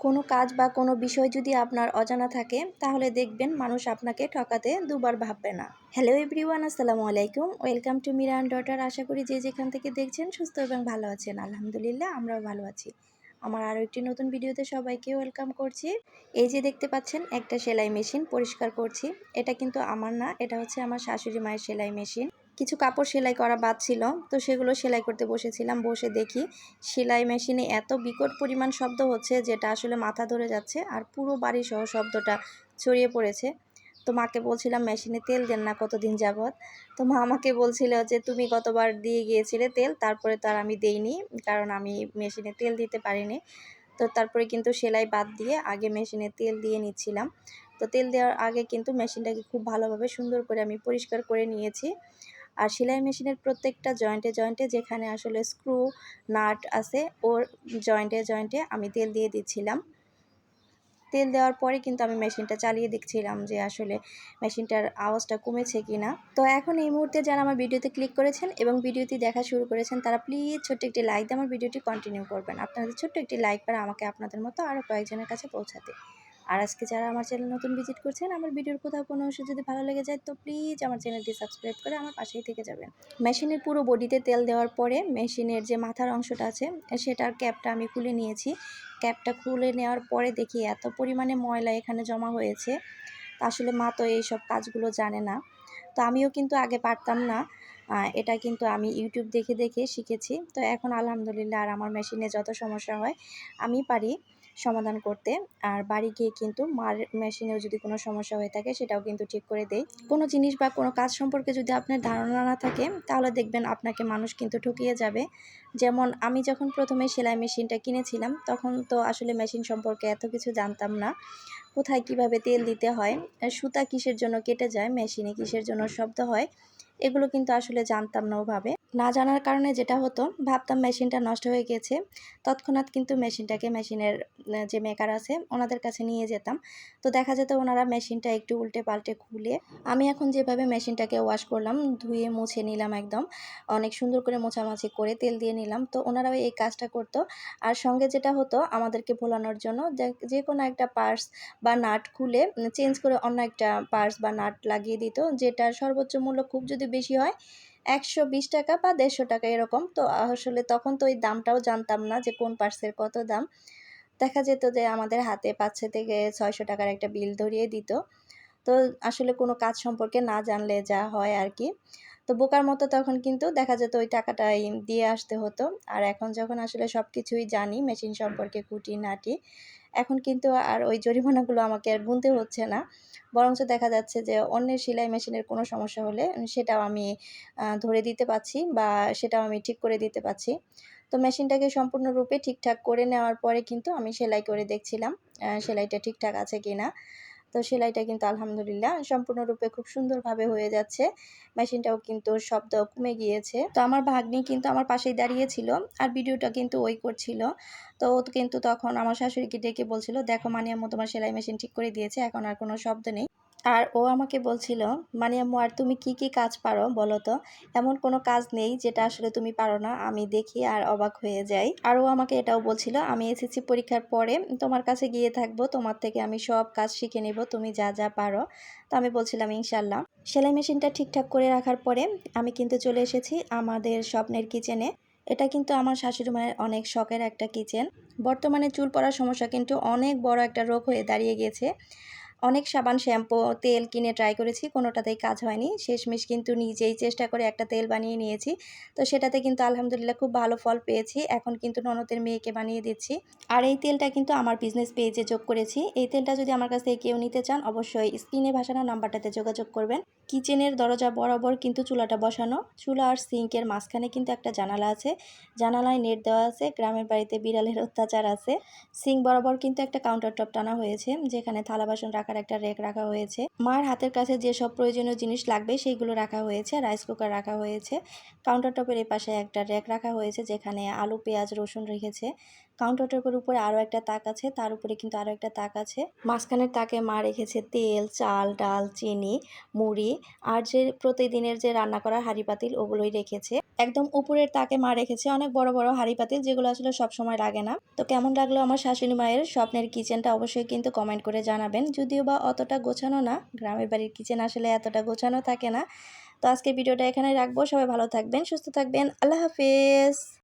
কোনো কাজ বা কোনো বিষয় যদি আপনার অজানা থাকে, তাহলে দেখবেন মানুষ আপনাকে ঠকাতে দুবার ভাববে না। হ্যালো এভরিওয়ান আসসালামু আলাইকুম। ওয়েলকাম টু মিরান ডটার আশা করি যে যেখান থেকে দেখছেন সুস্থ এবং ভালো আছেন। আলহামদুলিল্লাহ, আমরাও ভালো আছি। আমার আরও একটি নতুন ভিডিওতে সবাইকে ওয়েলকাম করছি। এই যে দেখতে পাচ্ছেন, একটা সেলাই মেশিন পরিষ্কার করছি। এটা কিন্তু আমার না, এটা হচ্ছে আমার শাশুড়ি মায়ের সেলাই মেশিন। কিছু কাপড় সেলাই করা বাদ ছিল, তো সেগুলো সেলাই করতে বসেছিলাম। বসে দেখি সেলাই মেশিনে এত বিকট পরিমাণ শব্দ হচ্ছে যেটা আসলে মাথা ধরে যাচ্ছে আর পুরো বাড়ি সহ শব্দটা ছড়িয়ে পড়েছে। তো মাকে বলছিলাম, মেশিনে তেল দেন না কতদিন যাবৎ? তো মা আমাকে বলছিল যে, তুমি কতবার দিয়ে গিয়েছিলে তেল, তারপরে তো আর আমি দেইনি, কারণ আমি মেশিনে তেল দিতে পারিনি। তো তারপরে কিন্তু সেলাই বাদ দিয়ে আগে মেশিনে তেল দিয়ে নিচ্ছিলাম। তো তেল দেওয়ার আগে কিন্তু মেশিনটাকে খুব ভালোভাবে সুন্দর করে আমি পরিষ্কার করে নিয়েছি। আর সেলাই মেশিনের প্রত্যেকটা জয়েন্টে জয়েন্টে যেখানে আসলে স্ক্রু নাট আছে, ওর জয়েন্টে জয়েন্টে আমি তেল দিয়ে দিচ্ছিলাম। তেল দেওয়ার পরে কিন্তু আমি মেশিনটা চালিয়ে দেখছিলাম যে আসলে মেশিনটার আওয়াজটা কমেছে কি না তো এখন এই মুহূর্তে যারা আমার ভিডিওতে ক্লিক করেছেন এবং ভিডিওটি দেখা শুরু করেছেন, তারা প্লিজ ছোট্ট একটি লাইক দিয়ে আমার ভিডিওটি কন্টিনিউ করবেন। আপনাদের ছোট্ট একটি লাইক পারে আমাকে আপনাদের মতো আরও কয়েকজনের কাছে পৌঁছাতে। আর আজকে যারা আমার চ্যানেল নতুন ভিজিট করছেন, আমার ভিডিওর কোথাও কোনো অংশ যদি ভালো লেগে যায়, তো প্লিজ আমার চ্যানেলটি সাবস্ক্রাইব করে আমার পাশেই থেকে যাবেন। মেশিনের পুরো বডিতে তেল দেওয়ার পরে মেশিনের যে মাথার অংশটা আছে, সেটার ক্যাপটা আমি খুলে নিয়েছি। ক্যাপটা খুলে নেওয়ার পরে দেখি এত পরিমাণে ময়লা এখানে জমা হয়েছে। তা আসলে মা তো এইসব কাজগুলো জানে না। তো আমিও কিন্তু আগে পারতাম না। এটা কিন্তু আমি ইউটিউব দেখে দেখে শিখেছি। তো এখন আলহামদুলিল্লাহ আর আমার মেশিনে যত সমস্যা হয়, আমি পারি। সমাধান করতে। আর বাড়ি গিয়ে কিন্তু মার মেশিনেও যদি কোনো সমস্যা হয়ে থাকে সেটাও কিন্তু ঠিক করে দেয় কোনো জিনিস বা কোনো কাজ সম্পর্কে যদি আপনার ধারণা না থাকে, তাহলে দেখবেন আপনাকে মানুষ কিন্তু ঠকিয়ে যাবে। যেমন আমি যখন প্রথমে সেলাই মেশিনটা কিনেছিলাম, তখন তো আসলে মেশিন সম্পর্কে এত কিছু জানতাম না। কোথায় কীভাবে তেল দিতে হয় সুতা কিসের জন্য কেটে যায়, মেশিনে কিসের জন্য শব্দ হয়, এগুলো কিন্তু আসলে জানতাম না ওভাবে। না জানার কারণে যেটা হতো, ভাবতাম মেশিনটা নষ্ট হয়ে গেছে, তৎক্ষণাৎ কিন্তু মেশিনটাকে মেশিনের যে মেকার আছে, ওনাদের কাছে নিয়ে যেতাম। তো দেখা যেত ওনারা মেশিনটা একটু উল্টে পাল্টে খুলে, আমি এখন যেভাবে মেশিনটাকে ওয়াশ করলাম, ধুয়ে মুছে নিলাম একদম, অনেক সুন্দর করে মোছামাছি করে তেল দিয়ে নিলাম, তো ওনারাও এই কাজটা করতো। আর সঙ্গে যেটা হতো, আমাদেরকে ভোলানোর জন্য, যে কোনো একটা পার্স বা নাট খুলে চেঞ্জ করে অন্য একটা পার্স বা নাট লাগিয়ে দিত, যেটার সর্বোচ্চ মূল্য খুব যদি বেশি হয় একশো বিশ টাকা বা দেড়শো টাকা এরকম। তো আসলে তখন তো ওই দামটাও জানতাম না যে কোন পার্সের কত দাম। দেখা যেত যে আমাদের হাতে পাঁচশো থেকে ছয়শো টাকার একটা বিল ধরিয়ে দিত। তো আসলে কোনো কাজ সম্পর্কে না জানলে যা হয় আর কি। তো বোকার মতো তখন কিন্তু দেখা যেত ওই টাকাটাই দিয়ে আসতে হতো। আর এখন যখন আসলে সব কিছুই জানি মেশিন সম্পর্কে খুঁটি, নাটি, এখন কিন্তু আর ওই জরিমানাগুলো আমাকে আর গুনতে হচ্ছে না। বরঞ্চ দেখা যাচ্ছে যে অন্যের সেলাই মেশিনের কোনো সমস্যা হলে সেটাও আমি ধরে দিতে পারছি বা সেটাও আমি ঠিক করে দিতে পারছি। তো মেশিনটাকে সম্পূর্ণরূপে ঠিকঠাক করে নেওয়ার পরে কিন্তু আমি সেলাই করে দেখছিলাম সেলাইটা ঠিকঠাক আছে কি না তো সেলাইটা কিন্তু আলহামদুলিল্লাহ সম্পূর্ণরূপে খুব সুন্দরভাবে হয়ে যাচ্ছে। মেশিনটাও কিন্তু শব্দ কমে গিয়েছে। তো আমার ভাগ্নি কিন্তু আমার পাশেই দাঁড়িয়েছিল আর ভিডিওটা কিন্তু ওই করছিল। তো কিন্তু তখন আমার শাশুড়িকে ডেকে বলছিল, দেখো মানিয়াম্মু তোমার সেলাই মেশিন ঠিক করে দিয়েছে, এখন আর কোনো শব্দ নেই। আর ও আমাকে বলছিল মানিয়াম্মু আর তুমি কি কি কাজ পারো বলো তো? এমন কোনো কাজ নেই যেটা আসলে তুমি পারো না। আমি দেখি আর অবাক হয়ে যাই। আর ও আমাকে এটাও বলছিল, আমি এসএসসি পরীক্ষার পরে তোমার কাছে গিয়ে থাকব। তোমার থেকে আমি সব কাজ শিখে নেব। তুমি যা যা পারো। তো আমি বলছিলাম ইনশাল্লাহ সেলাই মেশিনটা ঠিকঠাক করে রাখার পরে আমি কিন্তু চলে এসেছি আমাদের স্বপ্নের কিচেনে। এটা কিন্তু আমার শাশুড়ি মায়ের অনেক শখের একটা কিচেন। বর্তমানে চুল পড়ার সমস্যা কিন্তু অনেক বড় একটা রোগ হয়ে দাঁড়িয়ে গেছে। অনেক সাবান, শ্যাম্পু, তেল কিনে ট্রাই করেছি, কোনোটাতেই কাজ হয়নি। শেষমেশ কিন্তু নিজেই চেষ্টা করে একটা তেল বানিয়ে নিয়েছি। তো সেটাতে কিন্তু আলহামদুলিল্লাহ খুব ভালো ফল পেয়েছি। এখন কিন্তু ননদের মেয়েকে বানিয়ে দিচ্ছি। আর এই তেলটা কিন্তু আমার বিজনেস পেজে যোগ করেছি। এই তেলটা যদি আমার কাছ থেকে কেউ নিতে চান, অবশ্যই স্ক্রিনে ভাসানো নাম্বারটাতে যোগাযোগ করবেন। কিচেনের দরজা বরাবর কিন্তু চুলাটা বসানো। চুলা আর সিঙ্কের মাঝখানে কিন্তু একটা জানালা আছে। জানালায় নেট দেওয়া আছে। গ্রামের বাড়িতে বিড়ালের অত্যাচার আছে। সিঙ্ক বরাবর কিন্তু একটা কাউন্টার টপ টানা হয়েছে, যেখানে থালা বাসন রাখার একটা রেক রাখা হয়েছে। মার হাতের কাছে যেসব প্রয়োজনীয় জিনিস লাগবে সেইগুলো রাখা হয়েছে রাইস কুকার রাখা হয়েছে। কাউন্টার টপের এ পাশে একটা রেক রাখা হয়েছে যেখানে আলু, পেঁয়াজ, রসুন রেখেছে। কাউন্টারটার উপরে আরও একটা তাক আছে, তার উপরে কিন্তু আরও একটা তাক আছে। মাঝখানের তাকে মা রেখেছে তেল, চাল, ডাল, চিনি, মুড়ি, আর যে প্রতিদিনের যে রান্না করার হাঁড়ি পাতিল, ওগুলোই রেখেছে। একদম উপরের তাকে মা রেখেছে অনেক বড় বড় হাঁড়ি পাতিল, যেগুলো আসলে সব সময় লাগে না। তো কেমন লাগল আমার শাশুড়ি মায়ের স্বপ্নের কিচেনটা অবশ্যই কিন্তু কমেন্ট করে জানাবেন। যদিও বা অতটা গোছানো না, গ্রামের বাড়ির কিচেন আসলে এতটা গোছানো থাকে না। তো আজকে ভিডিওটা এখানে রাখব। সবাই ভালো থাকবেন, সুস্থ থাকবেন। আল্লাহ হাফেজ!